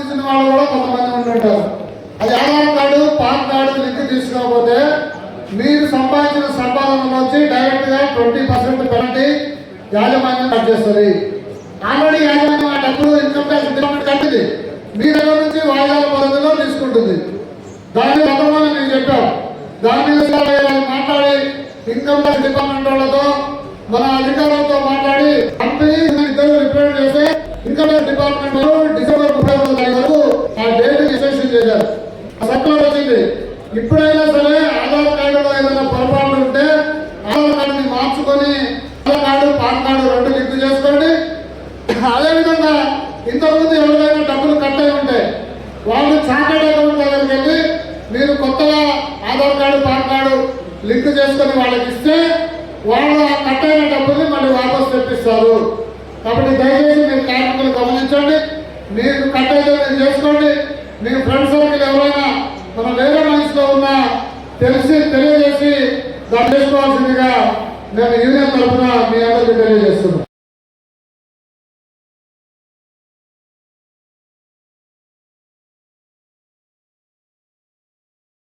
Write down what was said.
వాళ్ళు కూడా కొంతమంది ఉంటుంటారు. అది Aadhaar card PAN card link తీసుకోకపోతే మీరు సంపాదించిన సంపాదనలోంచి డైరెక్ట్గా ట్వంటీ పర్సెంట్ పెనల్టీ యాజమాన్యం కట్ చేస్తుంది. ఆల్రెడీ యాజమాన్యం ఆ డబ్బులు ఇన్కమ్ ట్యాక్స్ డిపార్ట్మెంట్ కట్టింది. మీ దగ్గర నుంచి వాయిదాల పద్ధతిలో తీసుకుంటుంది. దాని గతంలోనే నేను చెప్పాను దాని మీద మాట్లాడి ఇన్కమ్ ట్యాక్స్ డిపార్ట్మెంట్ వాళ్ళతో మన అధికారులతో మాట్లాడి కంపెనీ ఇద్దరు రిపేర్ చేస్తే ఇన్కమ్ ట్యాక్స్ డిపార్ట్మెంట్ వాళ్ళు చేశారు. సర్కులర్ వచ్చింది ఇప్పుడైనా సరే ఆధార్ కార్డులో ఏదైనా పొరపాటు ఉంటే ఆధార్ కార్డుని మార్చుకొని ఆధార్ కార్డు పాన్ కార్డు రెండు లింక్ చేసుకోండి. అదేవిధంగా ఇంతకుముందు ఎవరికైనా డబ్బులు కట్ అయి ఉంటే వాళ్ళు చార్టెడ్ అకౌంట్ దగ్గరికి వెళ్ళి మీరు కొత్తగా Aadhaar card PAN card link చేసుకొని వాళ్ళకి ఇస్తే వాళ్ళు ఆ కట్ అయిన డబ్బుల్ని మళ్ళీ వాపస్ తెప్పిస్తారు. కాబట్టి దయచేసి మీరు కార్మికులు గమనించండి. మీకు కట్ అయితే మీరు చేసుకోండి. మీకు ఫ్రెండ్ సర్కిల్ ఎవరైనా మన వేరే మనసులో ఉన్న తెలిసి తెలియజేసి దాన్ని చేసుకోవాల్సిందిగా నేను యూనియన్ తరఫున మీ అందరికీ తెలియజేస్తాను